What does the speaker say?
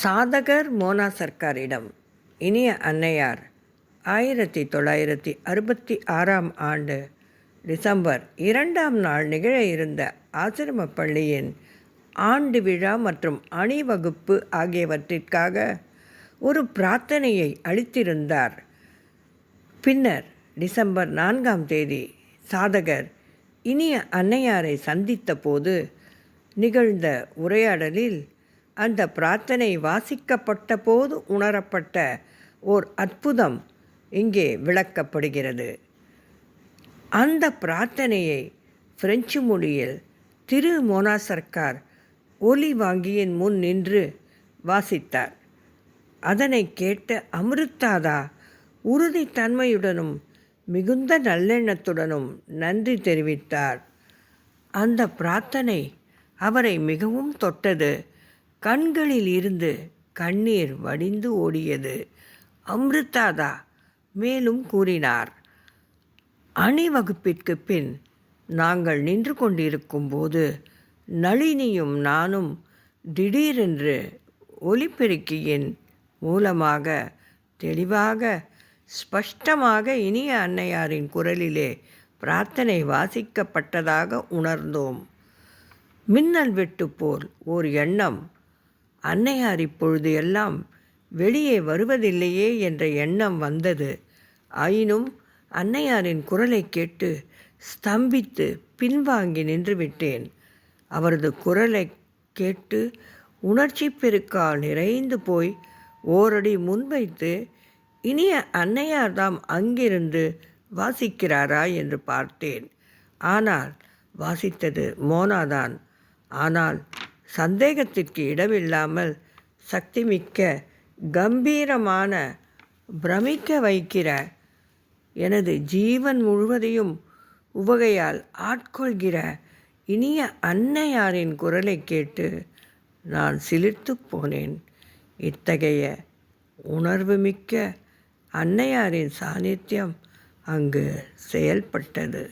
சாதகர் மோனா சர்க்காரிடம் இனிய அன்னையார் ஆயிரத்தி தொள்ளாயிரத்தி அறுபத்தி ஆறாம் ஆண்டு டிசம்பர் இரண்டாம் நாள் நிகழ இருந்த ஆசிரம பள்ளியின் ஆண்டு விழா மற்றும் அணிவகுப்பு ஆகியவற்றிற்காக ஒரு பிரார்த்தனையை அளித்திருந்தார். பின்னர் டிசம்பர் நான்காம் தேதி சாதகர் இனிய அன்னையாரை சந்தித்த போது நிகழ்ந்த உரையாடலில் அந்த பிரார்த்தனை வாசிக்கப்பட்ட போது உணரப்பட்ட ஓர் அற்புதம் இங்கே விளக்கப்படுகிறது. அந்த பிரார்த்தனையை பிரெஞ்சு மொழியில் திரு மோனா சர்க்கார் ஒலி வாங்கியின் முன் நின்று வாசித்தார். அதனை கேட்ட அமிர்தாதா உறுதித்தன்மையுடனும் மிகுந்த நல்லெண்ணத்துடனும் நன்றி தெரிவித்தார். அந்த பிரார்த்தனை அவரை மிகவும் தொட்டது. கண்களில் இருந்து கண்ணீர் வடிந்து ஓடியது. அம்ருதாதா மேலும் கூறினார் அணிவகுப்பிற்கு பின் நாங்கள் நின்று கொண்டிருக்கும் போது நளினியும் நானும் திடீரென்று ஒலிபெருக்கியின் மூலமாக தெளிவாக ஸ்பஷ்டமாக இனிய அன்னையாரின் குரலிலே பிரார்த்தனை வாசிக்கப்பட்டதாக உணர்ந்தோம். மின்னல் வெட்டு போல் ஓர் எண்ணம் அன்னையார் இப்பொழுது எல்லாம் வெளியே வருவதில்லையே என்ற எண்ணம் வந்தது. ஆயினும் அன்னையாரின் குரலை கேட்டு ஸ்தம்பித்து பின்வாங்கி நின்றுவிட்டேன். அவரது குரலை கேட்டு உணர்ச்சி பெருக்கால் நிறைந்து போய் ஓரடி முன்வைத்து இனிய அன்னையார் தாம் அங்கிருந்து வாசிக்கிறாரா என்று பார்த்தேன். ஆனால் வாசித்தது மோனாதான். ஆனால் சந்தேகத்திற்கு இடமில்லாமல் சக்திமிக்க கம்பீரமான பிரமிக்க வைக்கிற எனது ஜீவன் முழுவதையும் உவகையால் ஆட்கொள்கிற இனிய அன்னையாரின் குரலை கேட்டு நான் சிலிர்த்து போனேன். இத்தகைய உணர்வுமிக்க அன்னையாரின் சாநித்தியம் அங்கு செயல்பட்டது.